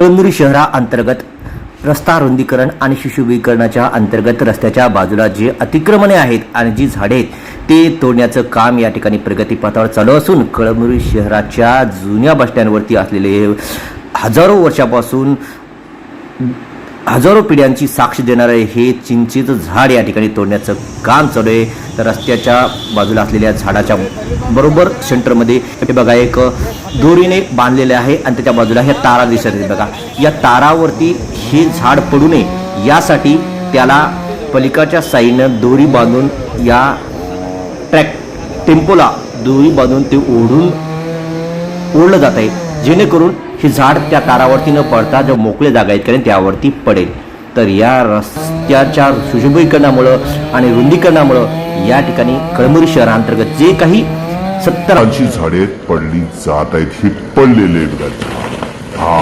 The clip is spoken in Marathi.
कळमनुरी शहराअंतर्गत रस्ता रुंदीकरण आणि सुशोभीकरणाच्या अंतर्गत रस्त्याच्या बाजूला जे अतिक्रमणे आहेत आणि जी झाडे आहेत ते तोडण्याचं काम या ठिकाणी प्रगतीपथावर चालू असून कळमनुरी शहराच्या जुन्या बसस्टँडवरती असलेले हजारो वर्षापासून हजारो पिढ्यांची साक्ष देणारे हे चिंचेचं झाड या ठिकाणी तोडण्याचं काम चालू आहे. तर रस्त्याच्या बाजूला असलेल्या झाडाच्या बरोबर सेंटरमध्ये हे बघा एक दोरीने बांधलेले आहे आणि त्याच्या बाजूला ह्या तारा दिसत आहेत. बघा या तारावरती हे झाड पडू नये यासाठी त्याला पलिकाच्या साईडनं दोरी बांधून या ट्रॅक टेम्पोला दोरी बांधून ते ओढून ओढलं जात आहे. जेणेकरून हे झाड त्या तारावरती न पडता जो मोकळे जागा आहेत कारण त्यावरती पडेल. तर या रस्त्याच्या सुशोभीकरणामुळं आणि रुंदीकरणामुळं या ठिकाणी कळमुरी शहरांतर्गत जे काही सत्तर झाडांची झाडे पडली जात आहेत हे पडलेले हा